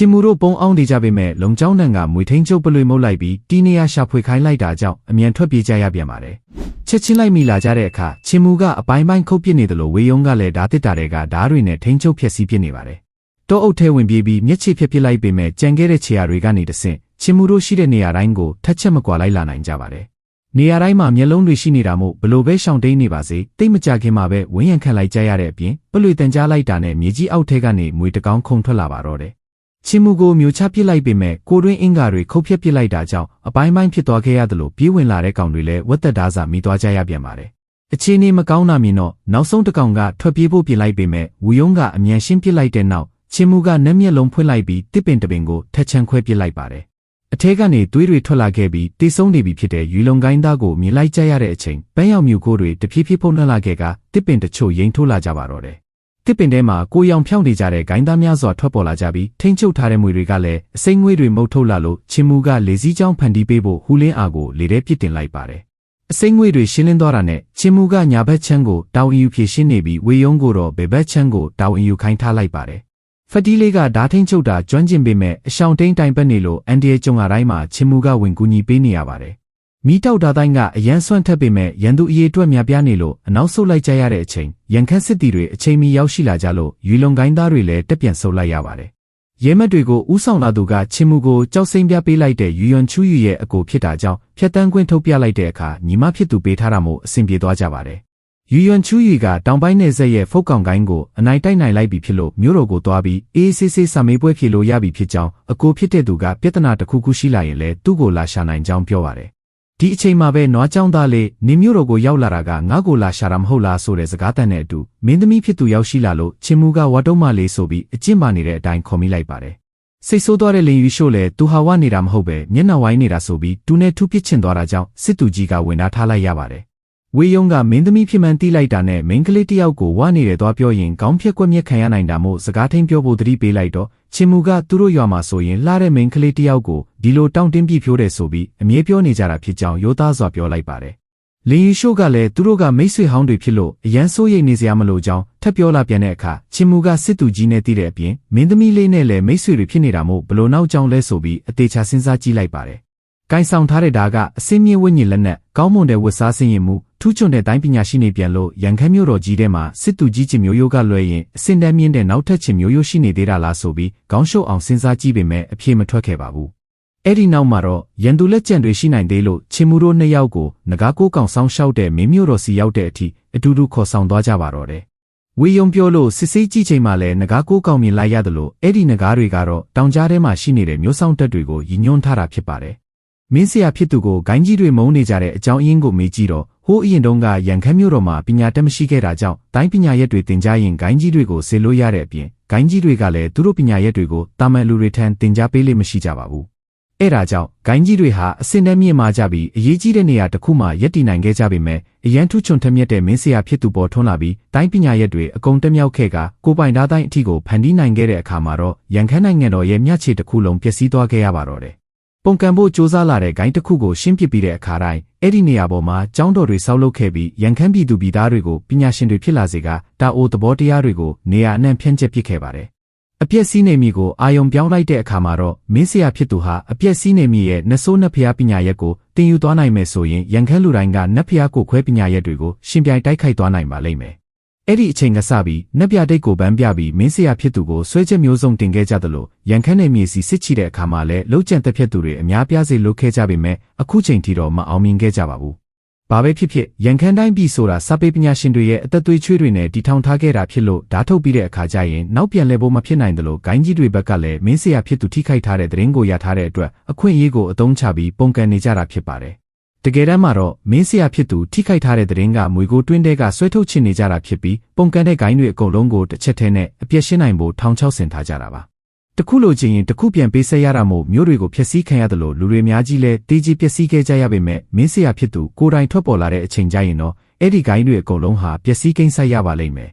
ချင်းမူတို့ပုံအောင်နေကြပေမဲ့လုံကျောင်းနံကမွေထင်းကျုပ်ပလွေမုတ်လိုက်ပြီးတီးနေရရှာဖွေခိုင်းလိုက်တာကြောင့်အမြန်ထွက်ပြေးကြရပြန်ပါတယ်။ချက်ချင်းလိုက်မိလာကြတဲ့အခါချင်းမူကအပိုင်းပိုင်းခုတ်ပစ်နေတယ်လို့ဝေယုံကလည်းဓာတစ်တာတွေကဓားတွေနဲ့ထိန်းချုပ်ဖျက်ဆီးပစ်နေပါတယ်။တောအုပ်ထဲဝင်ပြေးပြီးမျက်ခြေဖြက်ပစ်လိုက်ပေမဲ့ကြံခဲ့တဲ့ခြေရာတွေကနေတဆင့်ချင်းမူတို့ရှိတဲ့နေရာတိုင်းကိုထက်ချက်မကွာလိုက်လာနိုင်ကြပါတယ်။နေရာတိုင်းမှာမျက်လုံးတွေရှိနေတာမို့ဘလို့ပဲရှောင်တိန်နေပါစေတိတ်မကြခင်မှာပဲဝင်းရံခန့်လိုက်ကြရတဲ့အပြင်ပလွေတန်ကြားလိုက်တာနဲ့မြေကြီးအောက်ထဲကနေမွေတကောင်းခုန်ထွက်လာပါတော့တယ် ချင်းမူကိုမျိုးချပစ်လိုက်ပေမဲ့ကိုတွင်းအင်္ဂါတွေခုတ်ဖြက်ပစ်လိုက်တာကြောင့်အပိုင်းပိုင်းဖြစ်သွားခဲ့ရသလိုပြေးဝင်လာတဲ့ကောင်တွေလည်းဝက်သက်သားစာမိသွားကြရပြန်ပါတယ်။အခြေအနေမကောင်းတာမြင်တော့နောက်ဆုံးတစ်ကောင်ကထွက်ပြေးဖို့ပြင်လိုက်ပေမဲ့ဝူယုံကအမြန်ရှင်းပစ်လိုက်တဲ့နောက်ချင်းမူကနက်မျက်လုံးဖွင့်လိုက်ပြီးတစ်ပင်တပင်ကိုထက်ချန်ခွဲပစ်လိုက်ပါတယ်။အထဲကနေသွေးတွေထွက်လာခဲ့ပြီးတိဆုံးနေပြီဖြစ်တဲ့ယူလုံကိုင်းသားကိုမြင်လိုက်ကြရတဲ့အချိန်ပန်းရောက်မြူကိုတွေတဖြည်းဖြည်းဖုံးနှက်လာခဲ့ကတစ်ပင်တချို့ရင်ထိုးလာကြပါတော့တယ် တစ်ပင်ထဲမှာကိုရောင်ဖြောင်းနေကြတဲ့ဂိုင်းသားများစွာထွက်ပေါ်လာကြပြီးထိမ့်ချုပ်ထားတဲ့မွေတွေကလည်းအစိမ့်ငွေတွေမုတ်ထုတ်လာလို့ချင်းမူကလေစည်းချောင်းဖန်တီးပေးဖို့ဟူလင်းအာကိုလေထဲပစ်တင်လိုက်ပါတယ်။အစိမ့်ငွေတွေရှင်းလင်းသွားတာနဲ့ချင်းမူကညာဘက်ချမ်းကိုတောင်အီယူဖြည့်ရှင်းနေပြီးဝေယုံကိုတော့ဘယ်ဘက်ချမ်းကိုတောင်အီယူခိုင်းထားလိုက်ပါတယ်။ဖတီးလေးကဓာထိန်ချုပ်တာကျွမ်းကျင်ပေမဲ့အရှောင်တိန်တိုင်ပတ်နေလို့အန်ဒီရဲ့ကြုံရတိုင်းမှာချင်းမူကဝင်ကူညီပေးနေရပါတယ်။ မီးတောက်တာတိုင်းကအရန်ဆွန့်ထက်ပေမဲ့ရန်သူအရေးအတွက်များပြားနေလို့အနောက်ဆုတ်လိုက်ကြရတဲ့အချိန်ရန်ခန့်စစ်တီတွေအချိန်မီရောက်ရှိလာကြလို့ယူလုံကိုင်းသားတွေလည်းတက်ပြန်ဆုတ်လိုက်ရပါတယ်။ရဲမက်တွေကိုဥဆောင်လာသူကချင်းမှုကိုကြောက်စိမ့်ပြပေးလိုက်တဲ့ယူယွန်ချူယူရဲ့အကိုဖြစ်တာကြောင့်ဖျက်တမ်းကွင်းထုတ်ပြလိုက်တဲ့အခါညီမဖြစ်သူပေးထားတာမို့အဆင်ပြေသွားကြပါတယ်။ယူယွန်ချူယူကတောင်ပိုင်းနယ်ဆက်ရဲ့ဖုတ်ကောင်ကိုင်းကိုအနိုင်တိုက်နိုင်လိုက်ပြီဖြစ်လို့မြို့တော်ကိုသွားပြီးအေးဆေးဆေးစာမေးပွဲဖြေလို့ရပြီဖြစ်ကြောင်းအကိုဖြစ်တဲ့သူကပြဿနာတစ်ခုခုရှိလာရင်လည်းသူ့ကိုလာရှာနိုင်ကြောင်းပြောပါတယ် ဒီအချိန်မှာပဲနွားချောင်းသားလေးနေမျိုးတော်ကိုရောက်လာတာကငါ့ကိုလာရှာတာမဟုတ်လားဆိုတဲ့စကားတန်တဲ့အတူမင်းသမီးဖြစ်သူရောက်ရှိလာလို့ချင်းမူကဝါတုံးမလေးဆိုပြီးအကျင့်မာနေတဲ့အတိုင်းခေါ်မိလိုက်ပါတယ်စိတ်ဆိုးသွားတဲ့လင်ယူရှို့လဲသူဟာဝနေတာမဟုတ်ပဲမျက်နှာဝိုင်းနေတာဆိုပြီးသူနဲ့ထူးပစ်ချင်သွားတာကြောင့်စစ်သူကြီးကဝင်သားထားလိုက်ရပါတယ် ဝေယုံကမင်းသမီးဖြစ်မှန်တီးလိုက်တာနဲ့မင်းကလေးတယောက်ကိုဝနေတယ်သွားပြောရင်ခေါင်းဖြက်ကွက်မြက်ခံရနိုင်တာမို့စကားထိန်ပြောဖို့တတိပေးလိုက်တော့ချင်းမူကသူတို့ရွာမှာဆိုရင်လှတဲ့မင်းကလေးတယောက်ကိုဒီလိုတောင်းတင်းပြဖြိုးတယ်ဆိုပြီးအမြဲပြောနေကြတာဖြစ်ကြောင်းရိုးသားစွာပြောလိုက်ပါတယ်လင်ယူရှို့ကလည်းသူတို့ကမိတ်ဆွေဟောင်းတွေဖြစ်လို့အရန်စိုးရိမ်နေစရာမလိုကြောင်းထပ်ပြောလာပြန်တဲ့အခါချင်းမူကစစ်သူကြီးနဲ့တည်တဲ့အပြင်မင်းသမီးလေးနဲ့လည်းမိတ်ဆွေတွေဖြစ်နေတာမို့ဘလို့နောက်ကြောင်းလဲဆိုပြီးအသေးချာစဉ်းစားကြည့်လိုက်ပါတယ်။ကိုင်ဆောင်ထားတဲ့ဓာကအစင်းမြင့်ဝိညာဉ်လက်နက်ကောင်းမွန်တဲ့ဝတ်စားစင်ရင်မှု ထူးချွန်တဲ့တိုင်းပညာရှိနေပြန်လို့ရန်ခမ်းမြို့တော်ကြီးထဲမှာစစ်သူကြီးချင်မျိုးရိုးကလွဲရင်အစင်တန်းမြင့်တဲ့နောက်ထပ်ချင်မျိုးရိုးရှိနေသေးတာလားဆိုပြီးခေါင်းရှုပ်အောင်စဉ်းစားကြည့်ပေမဲ့အဖြေမထွက်ခဲ့ပါဘူး။အဲ့ဒီနောက်မှာတော့ရန်သူလက်ကျန်တွေရှိနိုင်သေးလို့ချင်းမူတို့နှစ်ယောက်ကိုငကားကိုကောင်ဆောင်ရှောက်တဲ့မင်းမျိုးတော်စီရောက်တဲ့အထိအတူတူခေါ်ဆောင်သွားကြပါတော့တယ်။ဝေယုံပြောလို့စစ်စေးကြည့်ချိန်မှာလည်းငကားကိုကောင်မြင်လိုက်ရတယ်လို့အဲ့ဒီငကားတွေကတော့တောင်ကြားထဲမှာရှိနေတဲ့မျိုးဆောင်တက်တွေကိုရည်ညွှန်းထားတာဖြစ်ပါတယ်။မင်းဆရာဖြစ်သူကိုဂိုင်းကြီးတွေမုန်းနေကြတဲ့အကြောင်းအရင်းကိုမေးကြည့်တော့ ဟိုးအရင်တုန်းကရန်ခမ်းမြို့တော်မှာပညာတတ်မရှိခဲ့တာကြောင့်တိုင်းပညာရက်တွေတင်ကြားရင်ဂိုင်းကြီးတွေကိုဆေလို့ရတဲ့အပြင်ဂိုင်းကြီးတွေကလည်းသူတို့ပညာရက်တွေကိုတာမန်လူတွေထံတင်ကြားပေးလို့မရှိကြပါဘူး။အဲ့ဒါကြောင့်ဂိုင်းကြီးတွေဟာအစင်တန်းမြင့်မာကြပြီးအရေးကြီးတဲ့နေရာတစ်ခုမှာရက်တည်နိုင်ခဲ့ကြပေမဲ့အရန်ထုချွန်ထမြက်တဲ့မင်းဆရာဖြစ်သူပေါ်ထွန်းလာပြီးတိုင်းပညာရက်တွေအကုန်တက်မြောက်ခဲ့ကကိုပိုင်သားတိုင်းအထီကိုဖန်တီးနိုင်ခဲ့တဲ့အခါမှာတော့ရန်ခမ်းနိုင်ငံတော်ရဲ့မြတ်ချေတစ်ခုလုံးပျက်စီးသွားခဲ့ရပါတော့တယ် ပုန်ကန်ဖို့စူးစမ်းလာတဲ့ဂိုင်းတစ်ခုကိုရှင်းပစ်ပြီးတဲ့အခါတိုင်းအဲ့ဒီနေရာပေါ်မှာကျောင်းတော်တွေဆောက်လုပ်ခဲ့ပြီးရန်ခမ်းပြည်သူပြည်သားတွေကိုပညာရှင်တွေဖြစ်လာစေကတာအိုသဘောတရားတွေကိုနေရာအနှံ့ဖြန့်ကျက်ပစ်ခဲ့ပါတယ်။အပြက်စီးနေမိကိုအာယုံပြောင်းလိုက်တဲ့အခါမှာတော့မင်းဆရာဖြစ်သူဟာအပြက်စီးနေမိရဲ့နှဆိုးနှဖျားပညာရက်ကိုတင်ယူသွားနိုင်မယ်ဆိုရင်ရန်ခမ်းလူတိုင်းကနှဖျားကိုခွဲပညာရက်တွေကိုရှင်ပြိုင်တိုက်ခိုက်သွားနိုင်ပါလိမ့်မယ်။ အဲ့ဒီအချိန်ကစပြီးနက်ပြတိတ်ကိုဗန်းပြပြီးမင်းဆရာဖြစ်သူကိုဆွဲချက်မျိုးစုံတင်ခဲ့ကြသလိုရန်ခမ်းနယ်မြေစီစစ်ချီတဲ့အခါမှာလည်းလှုပ်ကြံတက်ဖြတ်သူတွေအများပြားစေလုပ်ခဲ့ကြပေမဲ့အခုချိန်ထိတော့မအောင်မြင်ခဲ့ကြပါဘူး။ဘာပဲဖြစ်ဖြစ်ရန်ခမ်းတိုင်းပြည်ဆိုတာစာပေပညာရှင်တွေရဲ့အသက်သွေးချွေးတွေနဲ့တီထောင်ထားခဲ့တာဖြစ်လို့ဓာထုတ်ပြီးတဲ့အခါကျရင်နောက်ပြန်လဲဖို့မဖြစ်နိုင်တယ်လို့ဂိုင်းကြီးတွေဘက်ကလည်းမင်းဆရာဖြစ်သူထိခိုက်ထားတဲ့သတင်းကိုရထားတဲ့အတွက်အခွင့်အရေးကိုအသုံးချပြီးပုံကန်နေကြတာဖြစ်ပါတယ်။ တကယ်တမ်းမှာတော့မင်းဆရာဖြစ်သူထိခိုက်ထားတဲ့သတင်းကမွေကိုတွင်းတဲကဆွဲထုတ်ချင်နေကြတာဖြစ်ပြီးပုံကန်တဲ့ဂိုင်းတွေအကုန်လုံးကိုတစ်ချက်တည်းနဲ့အပြည့်ရှင်းနိုင်ဖို့ထောင်ချောက်ဆင်ထားကြတာပါတခုလိုချင်ရင်တခုပြန်ပေးဆက်ရတာမို့မျိုးတွေကိုဖျက်ဆီးခံရတယ်လို့လူတွေများကြီးလဲတေးကြီးပျက်စီးခဲ့ကြရပေမဲ့မင်းဆရာဖြစ်သူကိုယ်တိုင်ထွက်ပေါ်လာတဲ့အချိန်ကျရင်တော့အဲ့ဒီဂိုင်းတွေအကုန်လုံးဟာပျက်စီးကိန်းဆိုင်ရပါလိမ့်မယ်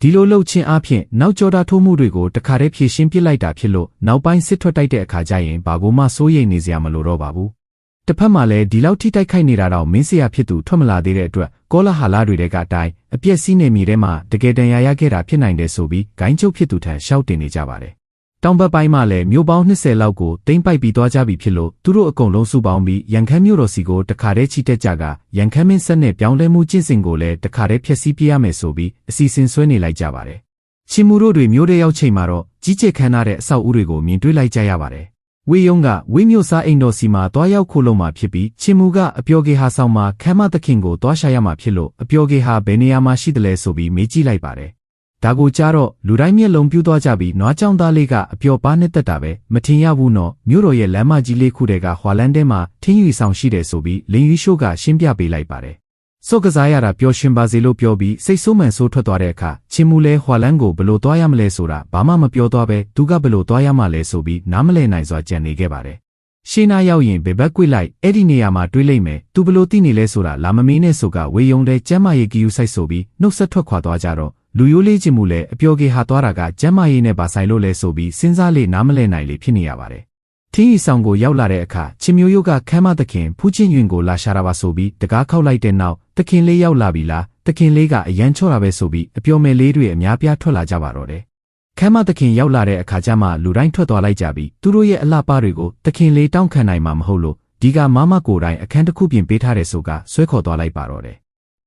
ဒီလိုလှုပ်ချင်းအဖြစ်နောက်ကျောတာထိုးမှုတွေကိုတခါတည်းဖြည့်ရှင်းပစ်လိုက်တာဖြစ်လို့နောက်ပိုင်းစစ်ထွက်တိုက်တဲ့အခါကျရင်ဘာကိုမှစိုးရိမ်နေစရာမလိုတော့ပါဘူး တစ်ဖက်မှာလည်းဒီလောက်ထိတိုက်ခိုက်နေတာတော့မင်းစရာဖြစ်သူထွက်မလာသေးတဲ့အတွက်ကောလာဟာလာတွေတဲကအတိုင်းအပြက်စီးနေမိထဲမှာတကယ်တန်ရာရခဲ့တာဖြစ်နိုင်တယ်ဆိုပြီးဂိုင်းချုပ်ဖြစ်သူထံရှောက်တင်နေကြပါတယ်တောင်ဘက်ပိုင်းမှာလည်းမြို့ပေါင်း20လောက်ကိုတိမ့်ပိုက်ပြီးသွားကြပြီဖြစ်လို့သူတို့အကုန်လုံးစုပေါင်းပြီးရန်ခမ်းမြို့တော်စီကိုတခါတည်းချီတက်ကြကရန်ခမ်းမင်းဆက်နဲ့ပြောင်းလဲမှုကျင့်စဉ်ကိုလည်းတခါတည်းဖျက်ဆီးပြရမယ်ဆိုပြီးအစီအစဉ်ဆွဲနေလိုက်ကြပါတယ်။ချင်းမူတို့တွေမြို့ထဲရောက်ချိန်မှာတော့ကြီးကျယ်ခမ်းနားတဲ့အဆောက်အဦတွေကိုမြင်တွေ့လိုက်ကြရပါတယ်။ ဝေယုံကဝေမြို့စားအိမ်တော်စီမှာတွားရောက်ခိုးလုံးမှာဖြစ်ပြီးချင်းမူကအပျော်ကေဟာဆောင်မှာခမ်းမသခင်ကိုတွားရှာရမှာဖြစ်လို့အပျော်ကေဟာဘယ်နေရာမှာရှိတယ်လဲဆိုပြီးမေးကြည့်လိုက်ပါတယ်။ဒါကိုကြားတော့လူတိုင်းမျက်လုံးပြူးသွားကြပြီးနွားကြောင်သားလေးကအပျော်ပါနဲ့တက်တာပဲမထင်ရဘူးနော်မြို့တော်ရဲ့လမ်းမကြီးလေးခုတည်းကဟွာလန်းထဲမှာထင်းယူဆောင်ရှိတယ်ဆိုပြီးလင်းယူရှိုးကရှင်းပြပေးလိုက်ပါတယ်။ စော့ကစားရတာပျော်ရွှင်ပါစေလို့ပြောပြီးစိတ်ဆိုးမှန်ဆိုးထွက်သွားတဲ့အခါချင်းမူလဲဟွာလန်းကိုဘလို့သွားရမလဲဆိုတာဘာမှမပြောသွားပဲသူကဘလို့သွားရမှလဲဆိုပြီးနားမလဲနိုင်စွာကြံနေခဲ့ပါတယ်။ရှင်းနာရောက်ရင်ဘယ်ဘက်ကွေ့လိုက်အဲ့ဒီနေရာမှာတွေးလိုက်မယ်သူဘလို့သိနေလဲဆိုတာလာမမင်းနဲ့ဆိုကဝေယုံတဲ့ကျမ်းမာရေးကီယူဆိုင်ဆိုပြီးနှုတ်ဆက်ထွက်ခွာသွားကြတော့လူရိုးလေးချင်မှုလဲအပျော်ကေဟာသွားတာကကျမ်းမာရေးနဲ့ပါဆိုင်လို့လဲဆိုပြီးစဉ်းစားလေနားမလဲနိုင်လေဖြစ်နေရပါတယ်။ ထင်းရီဆောင်ကိုရောက်လာတဲ့အခါချင်းမျိုးရိုးကခမ်းမသခင်ဖူးချင်းရင်ကိုလာရှာတာပါဆိုပြီးတကားခောက်လိုက်တဲ့နောက်သခင်လေးရောက်လာပြီလားသခင်လေးကအရန်ချော့တာပဲဆိုပြီးအပျော်မယ်လေးတွေအများပြားထွက်လာကြပါတော့တယ်။ခမ်းမသခင်ရောက်လာတဲ့အခါကျမှလူတိုင်းထွက်သွားလိုက်ကြပြီးသူတို့ရဲ့အလှပတွေကိုသခင်လေးတောင်းခံနိုင်မှာမဟုတ်လို့ဒီကမမကိုယ်တိုင်အခန်းတစ်ခုပြင်ပေးထားတယ်ဆိုကဆွဲခေါ်သွားလိုက်ပါတော့တယ်